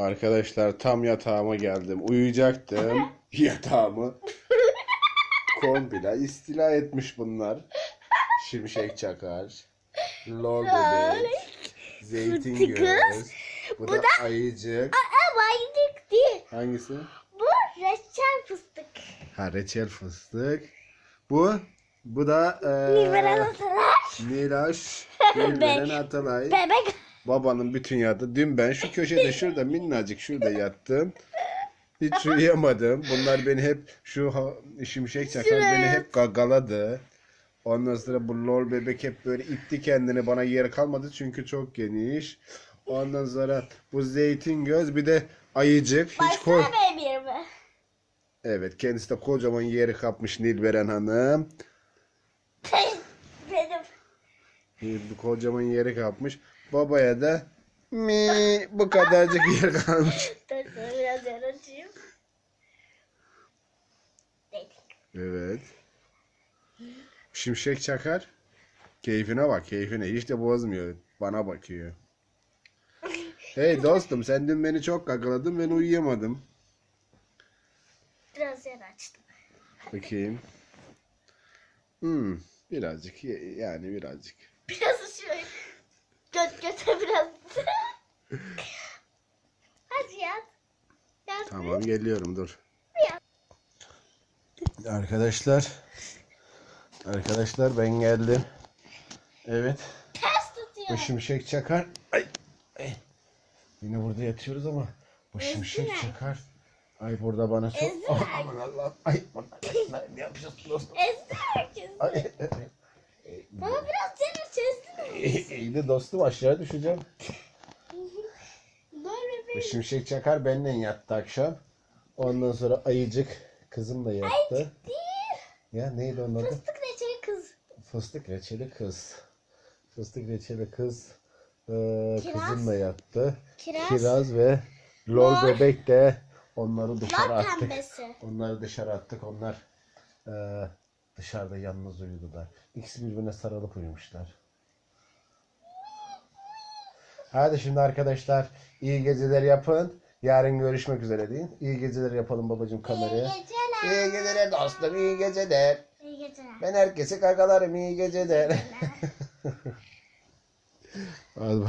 Arkadaşlar tam yatağıma geldim. Uyuyacaktım. Yatağımı komple istila etmiş bunlar. Şimşek çakar. Lol bebek. Zeytin göz. Bu da ayıcık. Ama ayıcık değil. Hangisi? Bu reçel fıstık. Ha reçel fıstık. Bu bu da Nilberen eee Atalar. Nilaş Nilberen Atalay. Bebek. Babanın bütün yattı. Dün ben şu köşede şurada minnacık şurada yattım. Hiç uyuyamadım. Bunlar beni hep şu şimşek çakar beni hep gagaladı. Ondan sonra bu lol bebek hep böyle itti kendini bana yer kalmadı çünkü çok geniş. Ondan sonra bu zeytin göz bir de ayıcık. Hiç koy. Evet kendisi de kocaman yeri kapmış Nilberen Hanım. Bir kocaman yeri kapmış. Babaya da mi bu kadarcık yer kalmış. Dur sana biraz yer açayım. Evet. Şimşek çakar. Keyfine bak keyfine. Hiç de bozmuyor. Bana bakıyor. Hey dostum sen dün beni çok gagaladın ben uyuyamadım. Biraz yer açtım. Bakayım. Hmm, birazcık yani birazcık. Biraz şöyle. Göt göte biraz. Hadi yat. Yat. Tamam geliyorum dur. Yat. Arkadaşlar. Arkadaşlar ben geldim. Evet. Ters tutuyor. Bu şimşek çakar. Ay. ay. Yine burada yatıyoruz ama bu şimşek Ezdiler. çakar. Ay burada bana çok... Ezdiler. Aman Allah'ım. Ay ne yapıyorsun dostum? Ezdi herkes. Ay, ay, Bana biraz yer açarsın. Ay. İyi de dostum aşağı düşeceğim. Bir şimşek çakar benimle yattı akşam. Ondan sonra ayıcık kızım da yattı. değil. Ya neydi onun adı? Fıstık reçeli kız. Fıstık reçeli kız. Fıstık reçeli kız. Ee, Kiraz. kızımla yattı. Kiraz. Kiraz ve lol Lol. bebek de onları dışarı Lor attık. pembesi. Onları dışarı attık. Onlar e, dışarıda yalnız uyudular. İkisi birbirine sarılıp uyumuşlar. Hadi şimdi arkadaşlar iyi geceler yapın. Yarın görüşmek üzere deyin. İyi geceler yapalım babacığım kameraya. İyi geceler. İyi geceler dostum iyi geceler. İyi geceler. Ben herkesi kagalarım iyi geceler. Hadi bak.